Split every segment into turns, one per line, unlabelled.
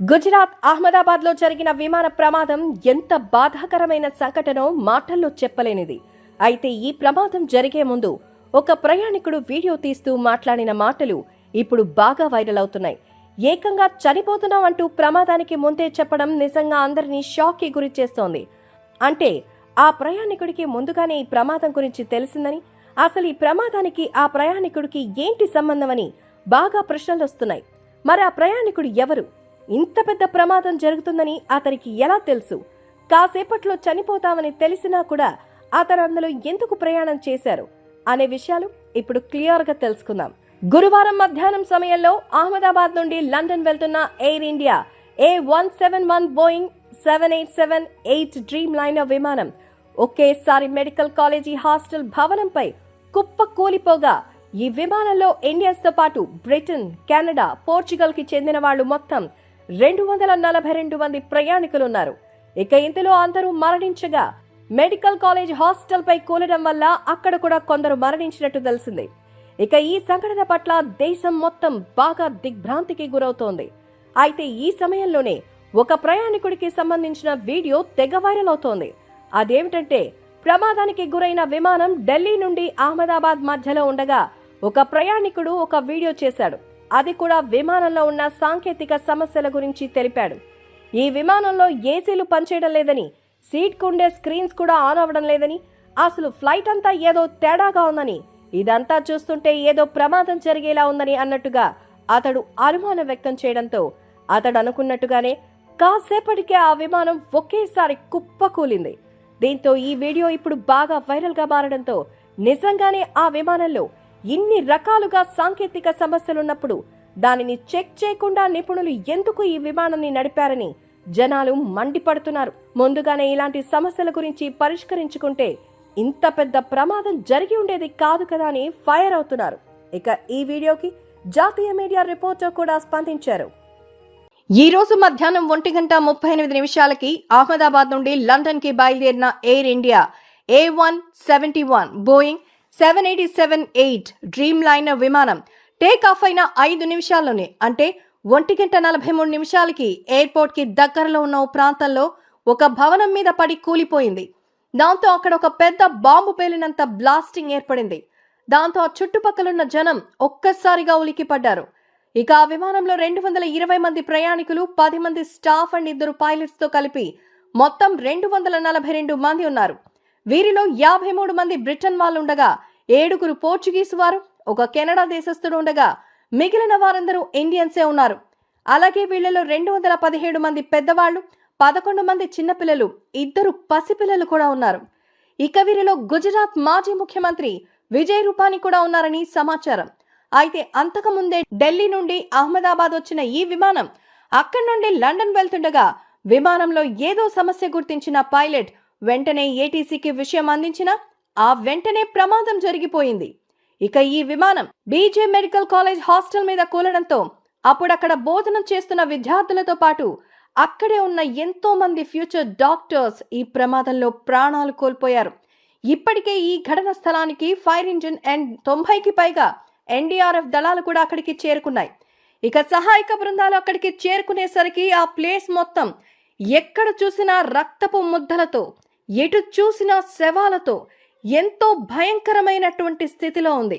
గుజరాత్ అహ్మదాబాద్లో జరిగిన విమాన ప్రమాదం ఎంత బాధాకరమైన సంఘటనో మాటల్లో చెప్పలేనిది. అయితే ఈ ప్రమాదం జరిగే ముందు ఒక ప్రయాణికుడు వీడియో తీస్తూ మాట్లాడిన మాటలు ఇప్పుడు బాగా వైరల్ అవుతున్నాయి. ఏకంగా చనిపోతున్నాం అంటూ ప్రమాదానికి ముందే చెప్పడం నిజంగా అందరినీ షాక్కి గురి చేస్తోంది. అంటే ఆ ప్రయాణికుడికి ముందుగానే ఈ ప్రమాదం గురించి తెలిసిందని అసలు ఈ ప్రమాదానికి ఆ ప్రయాణికుడికి ఏంటి సంబంధమని బాగా ప్రశ్నలు వస్తున్నాయి. మరి ఆ ప్రయాణికుడు ఎవరు? ఇంత పెద్ద ప్రమాదం జరుగుతుందని అతనికి ఎలా తెలుసు? కాసేపట్లో చనిపోతామని తెలిసినా కూడా అతను అందులో ఎందుకు ప్రయాణం చేశారు? అనే విషయాలు ఇప్పుడు క్లియర్గా తెలుసుకుందాం. గురువారం మధ్యాహ్నం సమయంలో అహ్మదాబాద్ నుండి లండన్ వెళ్తున్న Air India A one seven one Boeing seven eight seven eight Dreamliner విమానం ఒకేసారి మెడికల్ కాలేజీ హాస్టల్ భవనంపై కుప్ప కూలిపోగా ఈ విమానంలో ఇండియస్తో పాటు బ్రిటన్ కెనడా పోర్చుగల్కి చెందిన వాళ్ళు మొత్తం రెండు వందల నలభై రెండు మంది ప్రయాణికులున్నారు. ఇక ఇందులో అందరూ మరణించగా మెడికల్ కాలేజ్ హాస్టల్పై కూలడం వల్ల అక్కడ కూడా కొందరు మరణించినట్టు తెలిసింది. ఇక ఈ సంఘటన పట్ల దేశం మొత్తం బాగా దిగ్భ్రాంతికి గురవుతోంది. అయితే ఈ సమయంలోనే ఒక ప్రయాణికుడికి సంబంధించిన వీడియో తెగ వైరల్ అవుతోంది. అదేమిటంటే ప్రమాదానికి గురైన విమానం ఢిల్లీ నుండి అహ్మదాబాద్ మధ్యలో ఉండగా ఒక ప్రయాణికుడు ఒక వీడియో చేశాడు. అది కూడా విమానంలో ఉన్న సాంకేతిక సమస్యల గురించి తెలిపాడు. ఈ విమానంలో ఏసీలు పనిచేయడం లేదని సీట్కు ఉండే స్క్రీన్స్ కూడా ఆన్ అవ్వడం లేదని అసలు ఫ్లైట్ అంతా ఏదో తేడాగా ఉందని ఇదంతా చూస్తుంటే ఏదో ప్రమాదం జరిగేలా ఉందని అన్నట్టుగా అతడు అనుమానం వ్యక్తం చేయడంతో అతడు అనుకున్నట్టుగానే కాసేపటికే ఆ విమానం ఒకేసారి కుప్పకూలింది. దీంతో ఈ వీడియో ఇప్పుడు బాగా వైరల్గా మారడంతో నిజంగానే ఆ విమానంలో ఇన్ని రకాలుగా సాంకేతిక సమస్యలున్నప్పుడు దానిని చెక్ చేయకుండా నిపుణులు ఎందుకు ఈ విమానాన్ని నడిపారని జనాలు మండిపడుతున్నారు. ముందుగానే ఇలాంటి సమస్యల గురించి పరిష్కరించుకుంటే ఇంత పెద్ద ప్రమాదం జరిగి ఉండేది కాదు కదా అని ఫైర్ అవుతున్నారు. ఇక ఈ వీడియోకి జాతీయ మీడియా రిపోర్టర్ కూడా స్పందించారు. ఈ రోజు మధ్యాహ్నం ఒంటి గంట ముప్పై ఎనిమిది నిమిషాలకి అహ్మదాబాద్ నుండి లండన్కి బయలుదేరిన Air India A one seventy one Boeing seven eighty seven eight Dreamliner విమానం టేక్ ఆఫ్ అయిన ఐదు నిమిషాల్లోనే అంటే ఒంటి గంట నలభై మూడు నిమిషాలకి ఎయిర్పోర్ట్కి దగ్గరలో ఉన్న ఓ ప్రాంతంలో ఒక భవనం మీద పడి కూలిపోయింది. దాంతో అక్కడ ఒక పెద్ద బాంబు పేలినంత బ్లాస్టింగ్ ఏర్పడింది. దాంతో ఆ చుట్టుపక్కలున్న జనం ఒక్కసారిగా ఉలికిపడ్డారు ఇక ఆ విమానంలో రెండు వందల ఇరవై మంది ప్రయాణికులు పది మంది స్టాఫ్ అండ్ ఇద్దరు పైలట్స్తో కలిపి మొత్తం రెండు వందల నలభై రెండు మంది ఉన్నారు. వీరిలో యాభై మూడు మంది బ్రిటన్ వాళ్ళు ఉండగా ఏడుగురు పోర్చుగీస్ వారు ఒక కెనడా దేశస్థుడు ఉండగా మిగిలిన వారందరూ ఇండియన్సే ఉన్నారు. అలాగే వీళ్ళలో రెండు వందల పదిహేడు మంది పెద్దవాళ్ళు పదకొండు మంది చిన్నపిల్లలు ఇద్దరు పసిపిల్లలు కూడా ఉన్నారు. ఇక వీరిలో గుజరాత్ మాజీ ముఖ్యమంత్రి విజయ్ రూపానీ కూడా ఉన్నారని సమాచారం. అయితే అంతకుముందే ఢిల్లీ నుండి అహ్మదాబాద్ వచ్చిన ఈ విమానం అక్కడి నుండి లండన్ వెళ్తుండగా విమానంలో ఏదో సమస్య గుర్తించిన పైలట్ వెంటనే ఏటీసీకి విషయం అందించిన ఆ వెంటనే ప్రమాదం జరిగిపోయింది. ఇక ఈ విమానం బీజే మెడికల్ కాలేజ్ హాస్టల్ మీద కూలడంతో అప్పుడక్కడ బోధనం చేస్తున్న విద్యార్థులతో పాటు అక్కడే ఉన్న ఎంతో మంది ఫ్యూచర్ డాక్టర్స్ ఈ ప్రమాదంలో ప్రాణాలు కోల్పోయారు. ఇప్పటికే ఈ ఘటన స్థలానికి ఫైర్ ఇంజిన్ అండ్ తొంభైకి పైగా ఎన్డీఆర్ఎఫ్ దళాలు కూడా అక్కడికి చేరుకున్నాయి. ఇక సహాయక బృందాలు అక్కడికి చేరుకునేసరికి ఆ ప్లేస్ మొత్తం ఎక్కడ చూసినా రక్తపు ముద్దలతో ఎటు చూసినా శవాలతో ఎంతో భయంకరమైనటువంటి స్థితిలో ఉంది.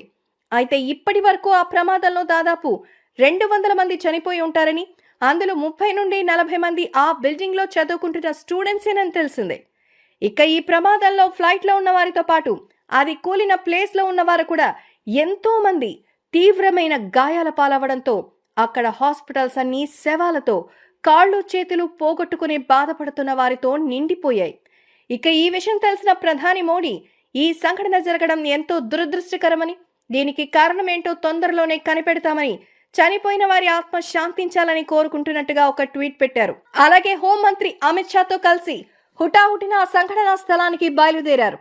అయితే ఇప్పటి వరకు ఆ ప్రమాదంలో దాదాపు రెండు వందల మంది చనిపోయి ఉంటారని అందులో ముప్పై నుండి నలభై మంది ఆ బిల్డింగ్లో చదువుకుంటున్న స్టూడెంట్సేనని తెలిసిందే. ఇక ఈ ప్రమాదంలో ఫ్లైట్లో ఉన్న వారితో పాటు అది కూలిన ప్లేస్లో ఉన్నవారు కూడా ఎంతో మంది తీవ్రమైన గాయాల పాలవడంతో అక్కడ హాస్పిటల్స్ అన్నీ శవాలతో కాళ్ళు చేతులు పోగొట్టుకుని బాధపడుతున్న వారితో నిండిపోయాయి. ఇక ఈ విషయం తెలిసిన ప్రధాని మోడీ ఈ సంఘటన జరగడం ఎంతో దురదృష్టకరమని దీనికి కారణమేంటో తొందరలోనే కనిపెడతామని చనిపోయిన వారి ఆత్మ శాంతించాలని కోరుకుంటున్నట్టుగా ఒక ట్వీట్ పెట్టారు. అలాగే హోంమంత్రి అమిత్ షాతో కలిసి హుటాహుటిన ఆ సంఘటనా స్థలానికి బయలుదేరారు.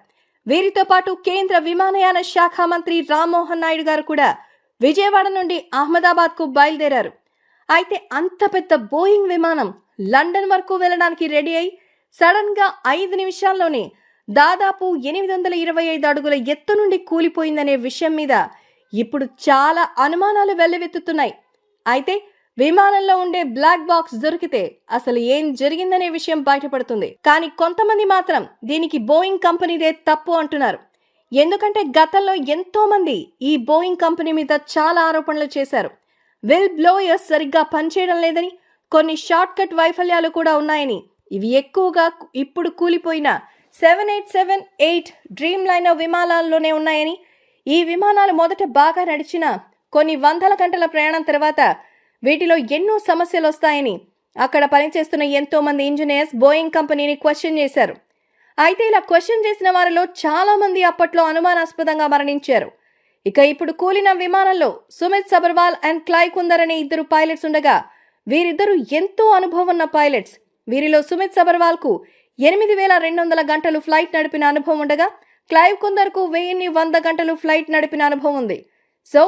వీరితో పాటు కేంద్ర విమానయాన శాఖ మంత్రి రామ్మోహన్ నాయుడు గారు కూడా విజయవాడ నుండి అహ్మదాబాద్కు బయలుదేరారు. అయితే అంత పెద్ద బోయింగ్ విమానం లండన్ వరకు వెళ్ళడానికి రెడీ అయి సడన్గా ఐదు నిమిషాల్లోనే దాదాపు ఎనిమిది వందల ఇరవై ఐదు అడుగుల ఎత్తు నుండి కూలిపోయిందనే విషయం మీద ఇప్పుడు చాలా అనుమానాలు వెల్లువెత్తుతున్నాయి. అయితే విమానంలో ఉండే బ్లాక్ బాక్స్ దొరికితే అసలు ఏం జరిగిందనే విషయం బయటపడుతుంది. కానీ కొంతమంది మాత్రం దీనికి బోయింగ్ కంపెనీదే తప్పు అంటున్నారు. ఎందుకంటే గతంలో ఎంతో మంది ఈ బోయింగ్ కంపెనీ మీద చాలా ఆరోపణలు చేశారు. విల్ బ్లోయర్స్ సరిగ్గా పనిచేయడం లేదని కొన్ని షార్ట్ కట్ వైఫల్యాలు కూడా ఉన్నాయని ఇవి ఎక్కువగా ఇప్పుడు కూలిపోయిన seven eight seven eight Dreamliner విమానాల్లోనే ఉన్నాయని ఈ విమానాలు మొదట బాగా నడిచిన కొన్ని వందల గంటల ప్రయాణం తర్వాత వీటిలో ఎన్నో సమస్యలు వస్తాయని అక్కడ పనిచేస్తున్న ఎంతో మంది ఇంజనీర్స్ బోయింగ్ కంపెనీని క్వశ్చన్ చేశారు. అయితే ఇలా క్వశ్చన్ చేసిన వారిలో చాలా మంది అప్పట్లో అనుమానాస్పదంగా మరణించారు. ఇక ఇప్పుడు కూలిన విమానంలో సుమిత్ సబర్వాల్ అండ్ క్లై కుందర్ అనే ఇద్దరు పైలట్స్ ఉండగా వీరిద్దరూ ఎంతో అనుభవం ఉన్న పైలట్స్. వీరిలో సుమిత్ సబర్వాల్కు ఎనిమిది వేల రెండు వందల గంటలు ఫ్లైట్ నడిపిన అనుభవం ఉండగా క్లైవ్ కుందర్కు వెయ్యిన్ని వంద గంటలు ఫ్లైట్ నడిపిన అనుభవం ఉంది. సో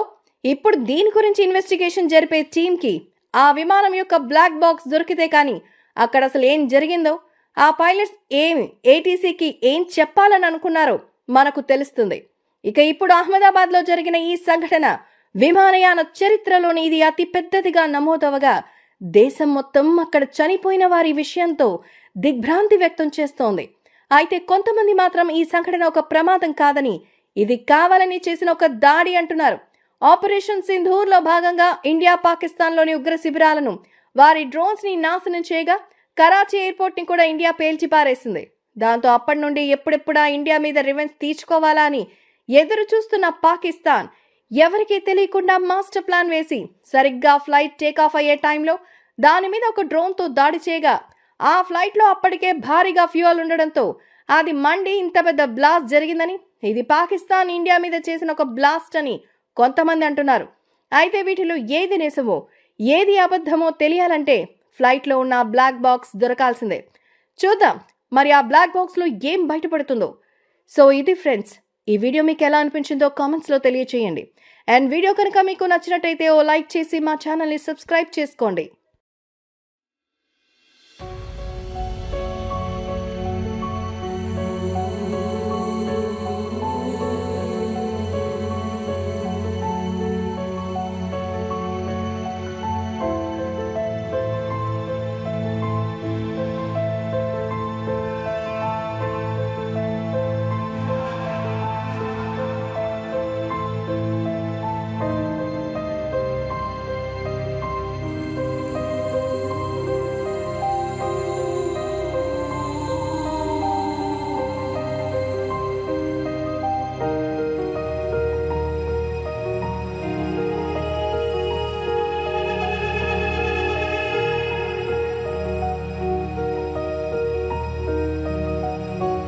ఇప్పుడు దీని గురించి ఇన్వెస్టిగేషన్ జరిపే టీంకి ఆ విమానం యొక్క బ్లాక్ బాక్స్ దొరికితే కానీ అక్కడ అసలు ఏం జరిగిందో ఆ పైలట్స్ ఏమి ఏటీసీకి ఏం చెప్పాలని అనుకున్నారో మనకు తెలుస్తుంది. ఇక ఇప్పుడు అహ్మదాబాద్లో జరిగిన ఈ సంఘటన విమానయాన చరిత్రలోని ఇది అతి పెద్దదిగా నమోదవగా దేశం మొత్తం అక్కడ చనిపోయిన వారి విషయంతో దిగ్భ్రాంతి వ్యక్తం చేస్తోంది. అయితే కొంతమంది మాత్రం ఈ సంఘటన ఒక ప్రమాదం కాదని ఇది కావాలని చేసిన ఒక దాడి అంటున్నారు. ఆపరేషన్ సింధూర్లో భాగంగా ఇండియా పాకిస్తాన్లోని ఉగ్ర శిబిరాలను వారి డ్రోన్స్ని నాశనం చేయగా కరాచీ ఎయిర్పోర్ట్ని కూడా ఇండియా పేల్చి పారేసింది. దాంతో అప్పటి నుండి ఎప్పుడెప్పుడా ఇండియా మీద రివెన్స్ తీర్చుకోవాలా అని ఎదురు చూస్తున్న పాకిస్తాన్ ఎవరికీ తెలియకుండా మాస్టర్ ప్లాన్ వేసి సరిగ్గా ఫ్లైట్ టేకాఫ్ అయ్యే టైంలో దాని మీద ఒక డ్రోన్తో దాడి చేయగా ఆ ఫ్లైట్లో అప్పటికే భారీగా ఫ్యూయల్ ఉండడంతో అది మండి ఇంత పెద్ద బ్లాస్ట్ జరిగిందని ఇది పాకిస్తాన్ ఇండియా మీద చేసిన ఒక బ్లాస్ట్ అని కొంతమంది అంటున్నారు. అయితే వీటిలో ఏది నిజమో ఏది అబద్ధమో తెలియాలంటే ఫ్లైట్లో ఉన్న బ్లాక్ బాక్స్ దొరకాల్సిందే. చూద్దాం మరి ఆ బ్లాక్ బాక్స్లో ఏం బయటపడుతుందో. సో ఇది ఫ్రెండ్స్ ఈ వీడియో మీకు ఎలా అనిపించిందో కామెంట్స్లో తెలియచేయండి. అండ్ వీడియో కనుక మీకు నచ్చినట్టయితే ఓ లైక్ చేసి మా ఛానల్ని సబ్స్క్రైబ్ చేసుకోండి.